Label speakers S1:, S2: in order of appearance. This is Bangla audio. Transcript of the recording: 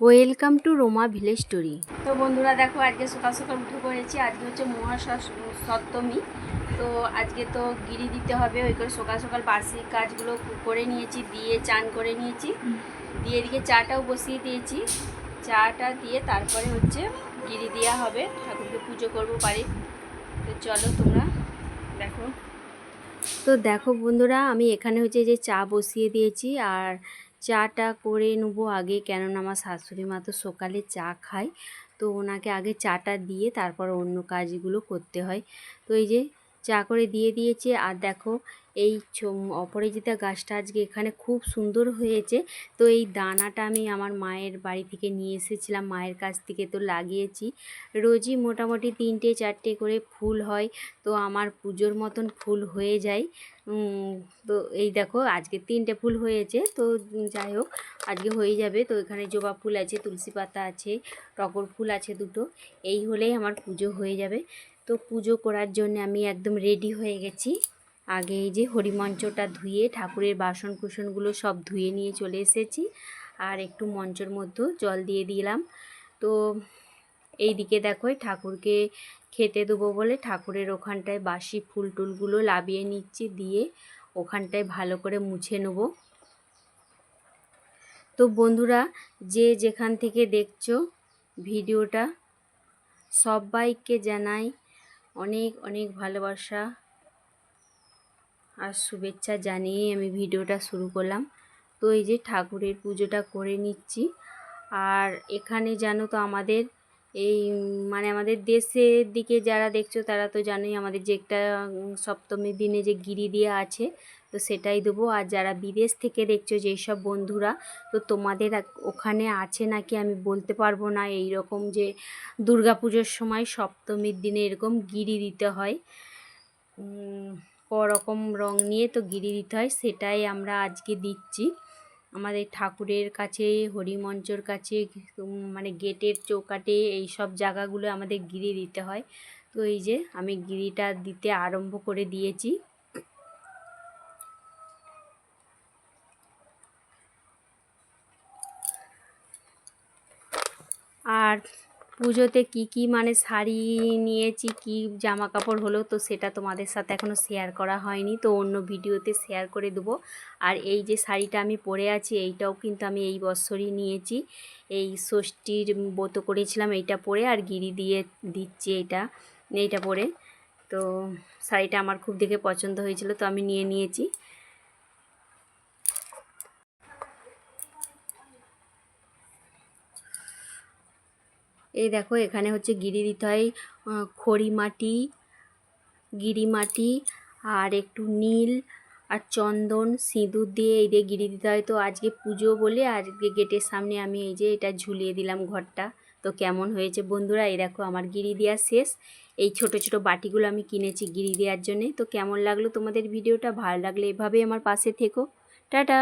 S1: Welcome to Roma village story. তো বন্ধুরা দেখো আজকে সকাল সকাল উঠে পড়েছি। আজকে হচ্ছে সপ্তমী তো আজকে তো গিরি দিতে হবে ওই করে সকাল সকাল বার্ষিক কাজগুলো করে নিয়েছি দিয়ে চান করে নিয়েছি। দিয়ে এদিকে চাটাও বসিয়ে দিয়েছি। চাটা দিয়ে তারপরে হচ্ছে গিরি দেওয়া হবে ঠাকুরকে পুজো করব বাড়ি তো চলো তোমরা দেখো। তো দেখো বন্ধুরা আমি এখানে হচ্ছে যে চা বসিয়ে দিয়েছি আর চাটা করে নেব আগে, কেননা আমার শাশুড়ি মা তো সকালে চা খায়। তো ওনাকে আগে চাটা দিয়ে তারপর অন্য কাজগুলো করতে হয়। তো এই যে চা করে দিয়ে দিয়েছে, আর দেখো এই অপরাজিতা গাছটা আজকে এখানে খুব সুন্দর হয়েছে। তো এই দানাটা আমি আমার মায়ের বাড়ি থেকে নিয়ে এসেছিলাম, মায়ের কাছ থেকে তো লাগিয়েছি। রোজই মোটামুটি তিনটে, চারটে করে ফুল হয়, তো আমার পুজোর মতন ফুল হয়ে যায়। তো এই দেখো, আজকে তিনটে ফুল হয়েছে, তো যাই হোক, আজকে হয়ে যাবে। তো এখানে জবা ফুল আছে, তুলসী পাতা আছে, টগর ফুল আছে দুটো, এই হলেই আমার পুজো হয়ে যাবে। তো পুজো করার জন্য আমি একদম রেডি হয়ে গেছি। আগে এই যে হরিমঞ্চটা ধুয়ে ঠাকুরের বাসন কুসনগুলো সব ধুয়ে নিয়ে চলে এসেছি আর একটু মঞ্চর মধ্যে জল দিয়ে দিলাম। তো এই দিকে দেখো ঠাকুরকে খেতে দেবো বলে ঠাকুরের ওখানটায় বাসি ফুল টুলগুলো লাবিয়ে নিচ্ছি, দিয়ে ওখানটায় ভালো করে মুছে নেব। তো বন্ধুরা, যে যেখান থেকে দেখছ ভিডিওটা, সবাইকে জানাই অনেক অনেক ভালোবাসা। আর শুভেচ্ছা জানিয়ে আমি ভিডিওটা শুরু করলাম। তো এই যে ঠাকুরের পুজোটা করে নিচ্ছি। আর এখানে জানো তো আমাদের এই মানে আমাদের দেশের দিকে যারা দেখছ তারা তো জানোই আমাদের যে একটা সপ্তমীর দিনে যে গিরি দেওয়া আছে, তো সেটাই দেবো। আর যারা বিদেশ থেকে দেখছ যেই সব বন্ধুরা, তো তোমাদের ওখানে আছে নাকি আমি বলতে পারব না। এই রকম যে দুর্গাপুজোর সময় সপ্তমীর দিনে এরকম গিরি দিতে হয়। রকম রং নিয়ে তো গিরি দিতে হয়, সেটাই আমরা আজকে দিচ্ছি। আমাদের ঠাকুরের কাছে, হরিমঞ্চর কাছে মানে গেটের চৌকাটে এই সব জায়গাগুলো আমাদের গিরি দিতে হয়। তো এই যে আমি গিরিটা দিতে আরম্ভ করে দিয়েছি। আর পুজোতে কি কি মানে শাড়ি নিয়েছি, কি জামা কাপড় হলো, তো সেটা তোমাদের সাথে এখনও শেয়ার করা হয়নি, তো অন্য ভিডিওতে শেয়ার করে দেবো। আর এই যে শাড়িটা আমি পরে আছি, এইটাও কিন্তু আমি এই বছরই নিয়েছি। এই ষষ্ঠীর ব্রত করেছিলাম, এইটা পরে আর গিরি দিয়ে দিচ্ছি এইটা এইটা পরে। তো শাড়িটা আমার খুব দেখে পছন্দ হয়েছিল, তো আমি নিয়ে নিয়েছি। এই দেখো, এখানে হচ্ছে গিরি দিতে হয় খড়ি মাটি গিরি মাটি আর একটু নীল আর চন্দন সিঁদুর দিয়ে এই দিয়ে গিরি দিতে হয় তো আজকে পুজো বলে আজকে গেটের সামনে আমি এই যে এটা ঝুলিয়ে দিলাম ঘরটা। তো কেমন হয়েছে বন্ধুরা? এই দেখো, আমার গিরি দেওয়া শেষ। এই ছোট ছোট বাটিগুলো আমি কিনেছি গিরি দেওয়ার জন্যে। তো কেমন লাগল তোমাদের ভিডিওটা? ভালো লাগলে এভাবেই আমার পাশে থেকো। টাটা!